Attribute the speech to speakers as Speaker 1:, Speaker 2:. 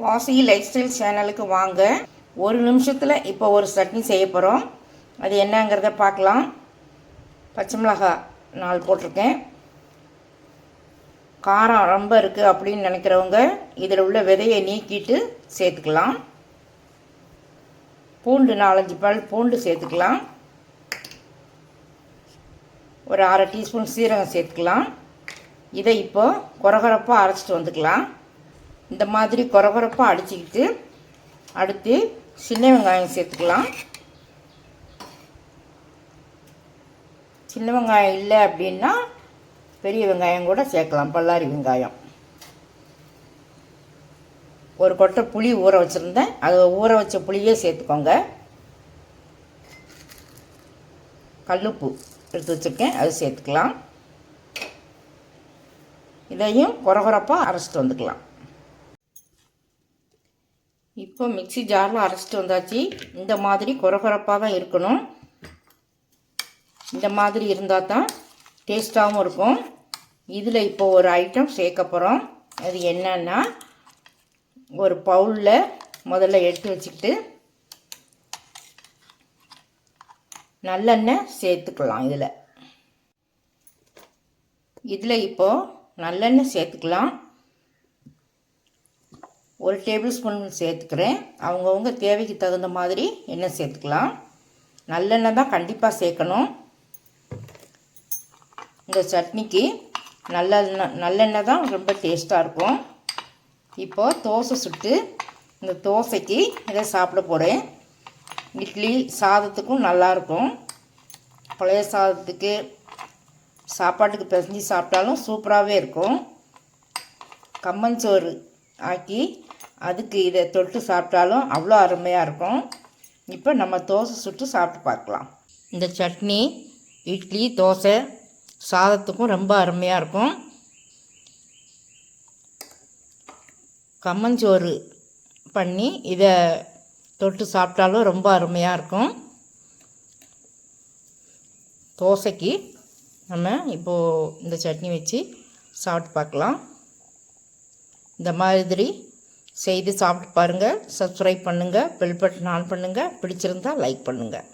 Speaker 1: வாசி life style சேனலுக்கு வாங்க. ஒரு நிமிஷத்தில் இப்போ ஒரு சட்னி செய்ய போகிறோம் அது என்னங்கிறத பார்க்கலாம். பச்சை மிளகா நாலு போட்டிருக்கேன். காரம் ரொம்ப இருக்குது அப்படின்னு நினைக்கிறவங்க இதில் உள்ள விதையை நீக்கிட்டு சேர்த்துக்கலாம். பூண்டு நாலஞ்சு பால் பூண்டு சேர்த்துக்கலாம். ஒரு அரை டீஸ்பூன் சீரகம் சேர்த்துக்கலாம். இதை இப்போ குறகுறப்பாக அரைச்சிட்டு வந்துக்கலாம். இந்த மாதிரி குறகுறப்பாக அடிச்சுக்கிட்டு அடுத்து சின்ன வெங்காயம் சேர்த்துக்கலாம். சின்ன வெங்காயம் இல்லை அப்படின்னா பெரிய வெங்காயம் கூட சேர்க்கலாம் பல்லாரி வெங்காயம். ஒரு கொட்டை புளி ஊற வச்சுருந்தேன். அதை ஊற வச்ச புளியே சேர்த்துக்கோங்க. கல்லுப்பு எடுத்து வச்சுருக்கேன் அது சேர்த்துக்கலாம். இதையும் குறகுறப்பாக அரைச்சிட்டு வந்துக்கலாம். இப்போ மிக்ஸி ஜாரில் அரைச்சிட்டு வந்தாச்சு. இந்த மாதிரி குறகுறப்பாக தான் இருக்கணும். இந்த மாதிரி இருந்தால் தான் டேஸ்ட்டாகவும் இருக்கும். இதில் இப்போ ஒரு ஐட்டம் சேர்க்க போகிறோம் அது என்னன்னா ஒரு பவுலில் முதல்ல எடுத்து வச்சுக்கிட்டு நல்லெண்ணெய் சேர்த்துக்கலாம் இதில். இதில் இப்போது நல்லெண்ணெய் சேர்த்துக்கலாம். ஒரு டேபிள் ஸ்பூன் சேர்த்துக்கிறேன். அவங்கவுங்க தேவைக்கு தகுந்த மாதிரி எண்ணெய் சேர்த்துக்கலாம். நல்லெண்ணெய் தான் கண்டிப்பாக சேர்க்கணும். இந்த சட்னிக்கு நல்லெண்ணெய் நல்லெண்ணெய் தான் ரொம்ப டேஸ்ட்டாக இருக்கும். இப்போது தோசை சுட்டு இந்த தோசைக்கு இதை சாப்பிட போகிறேன் இட்லி சாதத்துக்கும் நல்லாயிருக்கும் பழைய சாதத்துக்கு சாப்பாட்டுக்கு பிசைஞ்சு சாப்பிட்டாலும் சூப்பராகவே இருக்கும். கம்மஞ்சோறு ஆக்கி அதுக்கு இதை தொட்டு சாப்பிட்டாலும் அவ்வளோ அருமையாக இருக்கும். இப்போ நம்ம தோசை சுட்டு சாப்பிட்டு பார்க்கலாம். இந்த சட்னி இட்லி தோசை சாதத்துக்கும் ரொம்ப அருமையாக இருக்கும். கம்மஞ்சோறு பண்ணி இதை தொட்டு சாப்பிட்டாலும் ரொம்ப அருமையாக இருக்கும். தோசைக்கு நம்ம இப்போது இந்த சட்னி வச்சு சாப்பிட்டு பார்க்கலாம். இந்த மாதிரி செய்து சாப்பிட்டு பாருங்கள் சப்ஸ்கிரைப் பண்ணுங்கள் பெல் பட்டன் ஆன் பண்ணுங்கள் பிடிச்சிருந்தால் லைக் பண்ணுங்கள்